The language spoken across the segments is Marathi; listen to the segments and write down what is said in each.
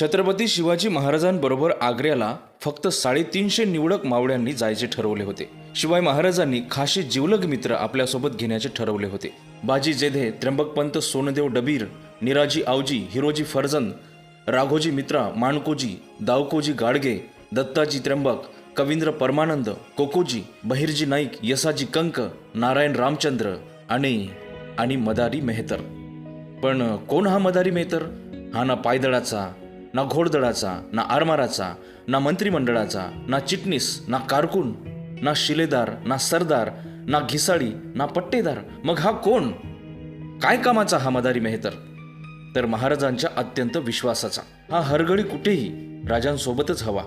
छत्रपती शिवाजी महाराजांबरोबर आग्र्याला फक्त साडेतीनशे निवडक मावळ्यांनी जायचे ठरवले होते. शिवाय महाराजांनी खाशी जिवलग मित्र आपल्यासोबत घेण्याचे ठरवले होते. बाजी जेधे त्र्यंबकपंत सोनदेव डबीर निराजी आवजी हिरोजी फरजन राघोजी मित्रा माणकोजी दावकोजी गाडगे दत्ताजी त्र्यंबक कवींद्र परमानंद कोकोजी बहिर्जी नाईक यसाजी कंक नारायण रामचंद्र आणि आणि मदारी मेहतर. पण कोण हा मदारी मेहतर? हा ना पायदळाचा ना घोडदळाचा ना आरमाराचा ना मंत्रिमंडळाचा ना चिटणीस ना कारकून ना शिलेदार ना सरदार ना घिसाळी ना पट्टेदार. मग हा कोण? काय कामाचा हा मदारी मेहतर? तर महाराजांच्या अत्यंत विश्वासाचा. हा हरगळी कुठेही राजांसोबतच हवा.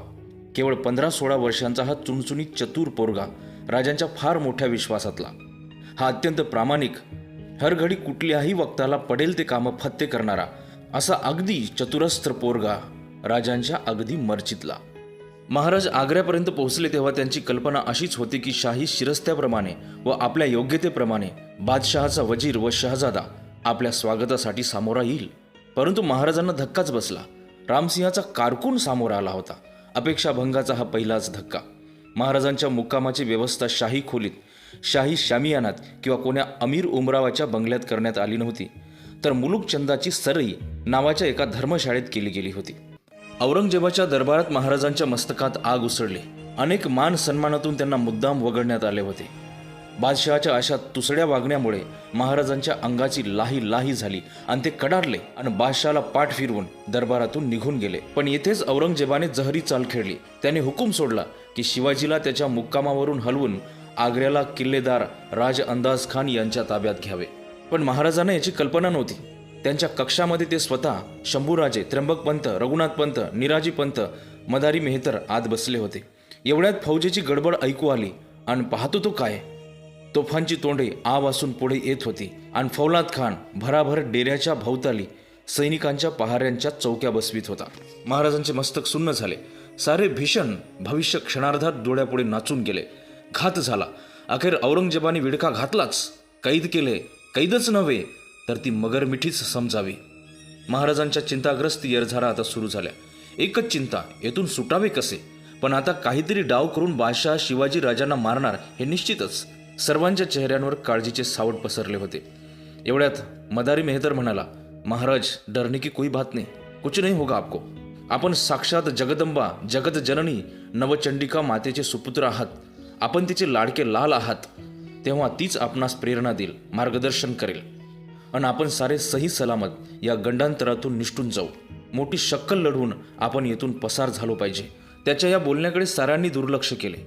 केवळ पंधरा सोळा वर्षांचा हा चुणचुणी चतुर पोरगा राजांच्या फार मोठ्या विश्वासातला. हा अत्यंत प्रामाणिक हरघडी कुठल्याही वक्ताला पडेल ते कामं फत्ते करणारा असा अगदी चतुरस्त्र पोरगा राजांच्या अगदी मर्चितला महाराज आग्र्यापर्यंत पोहोचले तेव्हा त्यांची कल्पना अशीच होती की शाही शिरस्त्याप्रमाणे व आपल्या योग्यतेप्रमाणे बादशहाचा वजीर व शहजादा आपल्या स्वागतासाठी सामोरा येईल. परंतु महाराजांना धक्काच बसला. रामसिंहाचा कारकून सामोरा आला होता. अपेक्षाभंगाचा हा पहिलाच धक्का. महाराजांच्या मुक्कामाची व्यवस्था शाही खोलीत शाही शामियानात किंवा कोण्या अमीर उमरावाच्या बंगल्यात करण्यात आली नव्हती. तर मुलुकचंदाची सरई नावाच्या एका धर्मशाळेत केली गेली होती. औरंगजेबाच्या दरबारात महाराजांच्या मस्तकात आग उसळली. अनेक मान सन्मानातून त्यांना मुद्दाम वगळण्यात आले होते. बादशहाच्या अशा तुसड्या वागण्यामुळे महाराजांच्या अंगाची लाही लाही झाली आणि ते कडारले आणि बादशहाला पाठ फिरवून दरबारातून निघून गेले. पण येथेच औरंगजेबाने जहरी चाल खेळली. त्याने हुकूम सोडला की शिवाजीला त्याच्या मुक्कामावरून हलवून आग्र्याला किल्लेदार राज अंदाज खान यांच्या ताब्यात घ्यावे. पण महाराजांना याची कल्पना नव्हती. त्यांच्या कक्षामध्ये ते स्वतः शंभूराजे त्र्यंबकपंत रघुनाथपंत निराजीपंत मदारी मेहतर आत बसले होते. एवढ्यात फौजेची गडबड ऐकू आली आणि पाहतो तो काय? तोफांची तोंडे आ वासून पुढे येत होती आणि फौलाद खान भराभर डेऱ्याच्या भोवताली सैनिकांच्या पहाऱ्यांच्या चौक्या बसवीत होता. महाराजांचे मस्तक सुन्न झाले. सारे भीषण भविष्य क्षणार्धात डोळ्यापुढे नाचून गेले. घात झाला. अखेर औरंगजेबाने विडका घातलाच. कैद केले. कैदच नव्हे तर ती मगरमिठीच समजावी. महाराजांच्या चिंताग्रस्त येरझारा आता सुरू झाल्या. एकच चिंता येथून सुटावे कसे? पण आता काहीतरी डाव करून बादशाह शिवाजी राजांना मारणार हे निश्चितच. सर्वांच्या चेहऱ्यांवर काळजीचे सावट पसरले होते. एवढ्यात मदारी मेहतर म्हणाला महाराज डरने की कोई बात नाही. कुछ नाही होगा आपको. आपण साक्षात जगदंबा जगत जननी नवचंडिका मातेचे सुपुत्र आहात. आपण तिचे लाडके लाल आहात. तेव्हा तीच आपणास प्रेरणा देईल मार्गदर्शन करेल. आणि आपण सारे सही सलामत या गंडांतरातून निष्ठून जाऊ. मोठी शक्कल लढवून आपण येथून पसार झालो पाहिजे. त्याच्या या बोलण्याकडे साऱ्यांनी दुर्लक्ष केले.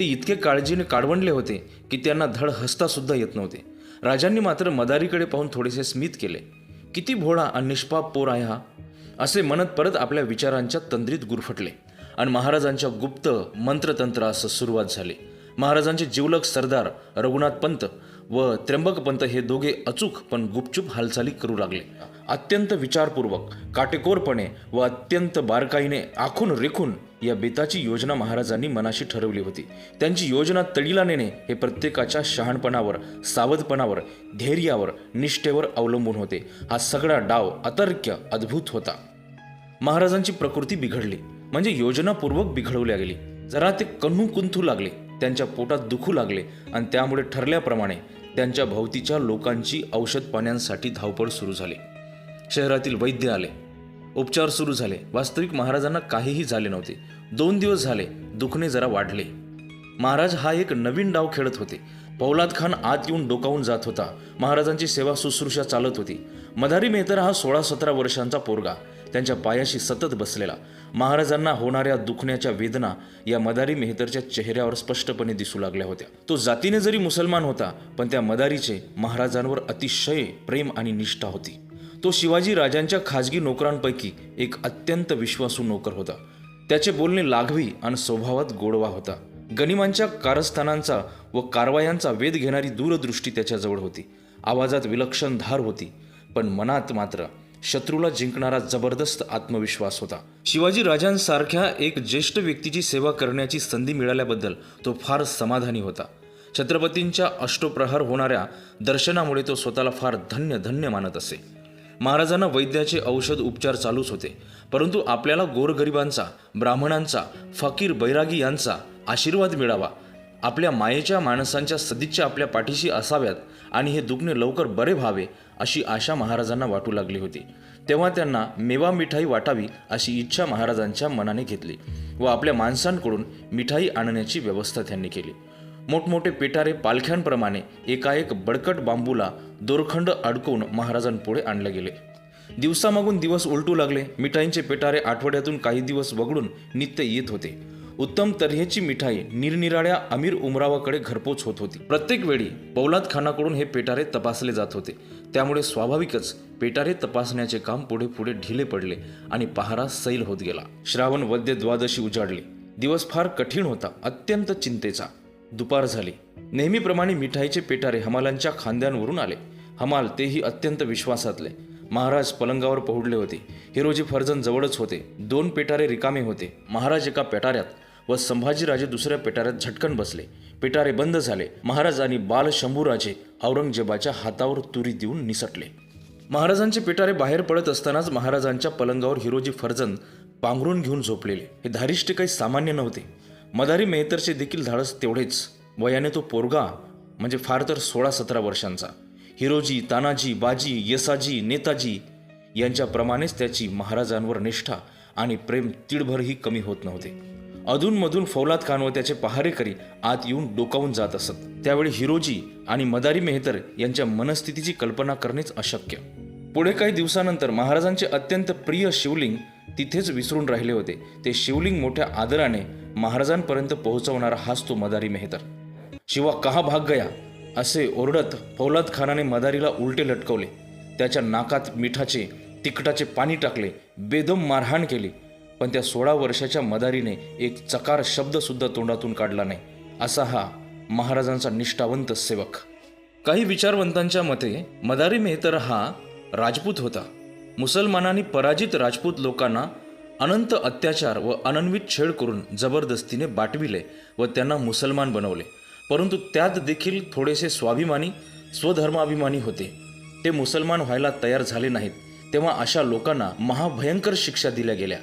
ते इतके काळजीने काढवणले होते की त्यांना धड हसतासुद्धा येत नव्हते. राजांनी मात्र मदारीकडे पाहून थोडेसे स्मित केले. किती भोळा आणि निष्पाप पोर आहे हा. असे म्हणत परत आपल्या विचारांच्या तंद्रीत गुरफटले. आणि महाराजांच्या गुप्त मंत्रतंत्रास सुरुवात झाली. महाराजांचे जिवलक सरदार रघुनाथ पंत व त्र्यंबक पंत हे दोघे अचूक पण गुपचूप हालचाली करू लागले. अत्यंत विचारपूर्वक काटेकोरपणे व अत्यंत बारकाईने आखून रेखून या बेताची योजना महाराजांनी मनाशी ठरवली होती. त्यांची योजना तडीला नेणे हे प्रत्येकाच्या शहाणपणावर सावधपणावर धैर्यावर निष्ठेवर अवलंबून होते. हा सगळा डाव अतर्क्य अद्भुत होता. महाराजांची प्रकृती बिघडली. म्हणजे योजनापूर्वक बिघडवल्या गेली जरा ते कन्हू कुंथू लागले. त्यांच्या पोटात दुखू लागले आणि त्यामुळे ठरल्याप्रमाणे त्यांच्या भोवतीच्या लोकांची औषध पाण्यांसाठी धावपळ सुरू झाली. शहरातील वैद्य आले. उपचार सुरू झाले. वास्तविक महाराजांना काहीही झाले नव्हते. दोन दिवस झाले. दुखणे जरा वाढले. महाराज हा एक नवीन डाव खेळत होते. पौलाद खान आत येऊन डोकावून जात होता. महाराजांची सेवा शुश्रूषा चालत होती. मधारी मेहतर हा सोळा सतरा वर्षांचा पोरगा. त्यांच्या पायाशी सतत बसलेला. महाराजांना होणाऱ्या दुखण्याच्या वेदना या मदारी मेहतरच्या चेहऱ्यावर स्पष्टपणे दिसू लागल्या होत्या. तो जातीने जरी मुसलमान होता पण त्या मदारीचे महाराजांवर अतिशय प्रेम आणि निष्ठा होती. तो शिवाजी राजांच्या खाजगी नोकरांपैकी एक अत्यंत विश्वासू नोकर होता. त्याचे बोलणे लाघवी आणि स्वभावात गोडवा होता. गनिमांच्या कारस्थानांचा व कारवायांचा वेध घेणारी दूरदृष्टी त्याच्याजवळ होती. आवाजात विलक्षण धार होती पण मनात मात्र शत्रूला जिंकणारा जबरदस्त आत्मविश्वास होता. शिवाजी राजांसारख्या एक ज्येष्ठ व्यक्तीची सेवा करण्याची संधी मिळाल्याबद्दल तो फार समाधानी होता. छत्रपतींच्या अष्टप्रहार होणाऱ्या दर्शनामुळे तो स्वतःला फार धन्य धन्य मानत असे. महाराजांना वैद्याचे औषध उपचार चालूच होते. परंतु आपल्याला गोरगरिबांचा ब्राह्मणांचा फकीर बैरागी यांचा आशीर्वाद मिळावा आपल्या मायेच्या माणसांच्या सदिच्छा आपल्या पाठीशी असाव्यात आणि हे दुखणे लवकर बरे व्हावे अशी आशा महाराजांना वाटू लागली होती. तेव्हा त्यांना मेवा मिठाई वाटावी अशी इच्छा महाराजांच्या मनाने घेतली व आपल्या माणसांकडून मिठाई आणण्याची व्यवस्था त्यांनी केली. मोठमोठे पेटारे पालख्यांप्रमाणे एकाएक बडकट बांबूला दोरखंड अडकवून महाराजांपुढे आणले गेले. दिवसामागून दिवस उलटू लागले. मिठाईंचे पेटारे आठवड्यातून काही दिवस वगळून नित्य येत होते. उत्तम तऱ्हेची मिठाई निरनिराळ्या अमीर उमरावाकडे घरपोच होत होती. प्रत्येक वेळी पौलाद खानाकडून हे पेटारे तपासले जात होते. त्यामुळे स्वाभाविकच पेटारे तपासण्याचे काम पुढे पुढे ढिले पडले आणि पहारा सैल होत गेला. श्रावण वद्य द्वादशी उजाडली. दिवस फार कठीण होता अत्यंत चिंतेचा. दुपार झाली. नेहमीप्रमाणे मिठाईचे पेटारे हमालांच्या खांद्यांवरून आले. हमाल तेही अत्यंत विश्वासातले. महाराज पलंगावर पहुडले होते. हिरोजी फर्जन जवळच होते. दोन पेटारे रिकामे होते. महाराज एका पेटाऱ्यात व संभाजीराजे दुसऱ्या पेटाऱ्यात झटकन बसले. पेटारे बंद झाले. महाराज आणि बाल शंभूराजे औरंगजेबाच्या हातावर तुरी देऊन निसटले. महाराजांचे पेटारे बाहेर पडत असतानाच महाराजांच्या पलंगावर हिरोजी फर्जन पांघरून घेऊन झोपलेले. हे धारिष्ट काही सामान्य नव्हते. मदारी मेहतरचे देखील धाडस तेवढेच. वयाने तो पोरगा म्हणजे फार तर सोळा सतरा वर्षांचा. हिरोजी तानाजी बाजी यसाजी नेताजी यांच्याप्रमाणेच त्याची महाराजांवर निष्ठा आणि प्रेम तिडभरही कमी होत नव्हते. अधूनमधून फौलाद खान व त्याचे पहारेकरी आत येऊन डोकावून जात असत. त्यावेळी हिरोजी आणि मदारी मेहतर यांच्या मनस्थितीची कल्पना करणेच अशक्य. पुढे काही दिवसानंतर महाराजांचे अत्यंत प्रिय शिवलिंग तिथेच विसरून राहिले होते. ते शिवलिंग मोठ्या आदराने महाराजांपर्यंत पोहोचवणारा हाच तो मदारी मेहतर. शिवा कहा भाग गया? असे ओरडत फौलाद खानाने मदारीला उलटे लटकवले. त्याच्या नाकात मिठाचे तिखटाचे पाणी टाकले बेदम मारहाण केली. पण त्या सोळा वर्षाच्या मदारीने एक चकार शब्दसुद्धा तोंडातून काढला नाही. असा हा महाराजांचा निष्ठावंत सेवक. काही विचारवंतांच्या मते मदारी मेहतर हा राजपूत होता. मुसलमानांनी पराजित राजपूत लोकांना अनंत अत्याचार व अनन्वित छेड करून जबरदस्तीने बाटविले व त्यांना मुसलमान बनवले. परंतु त्यात देखील थोडेसे स्वाभिमानी स्वधर्माभिमानी होते. ते मुसलमान व्हायला तयार झाले नाहीत. तेव्हा अशा लोकांना महाभयंकर शिक्षा दिल्या गेल्या.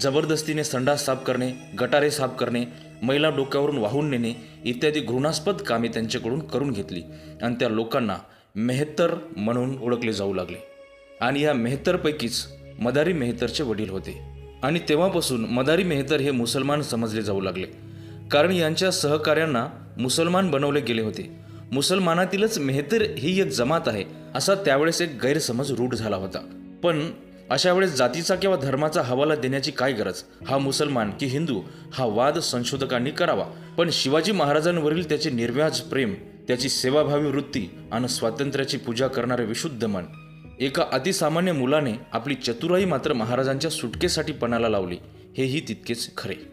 जबरदस्तीने संडास साफ करणे गटारे साफ करणे मैला डोक्यावरून वाहून नेणे इत्यादी घृणास्पद कामे त्यांच्याकडून करून घेतली आणि त्या लोकांना मेहतर म्हणून ओळखले जाऊ लागले. आणि या मेहतरपैकीच मदारी मेहतरचे वडील होते. आणि तेव्हापासून मदारी मेहतर हे मुसलमान समजले जाऊ लागले. कारण यांच्या सहकार्यांना मुसलमान बनवले गेले होते. मुसलमानातीलच मेहतर ही एक जमात आहे असा त्यावेळेस एक गैरसमज रूढ झाला होता. पण अशा वेळेस जातीचा किंवा धर्माचा हवाला देण्याची काय गरज? हा मुसलमान की हिंदू? हा वाद संशोधकांनी करावा. पण शिवाजी महाराजांवरील त्याचे निर्व्याज प्रेम त्याची सेवाभावी वृत्ती आणि स्वातंत्र्याची पूजा करणारे विशुद्ध मन एका अतिसामान्य मुलाने आपली चतुराई मात्र महाराजांच्या सुटकेसाठी पणाला लावली हेही तितकेच खरे.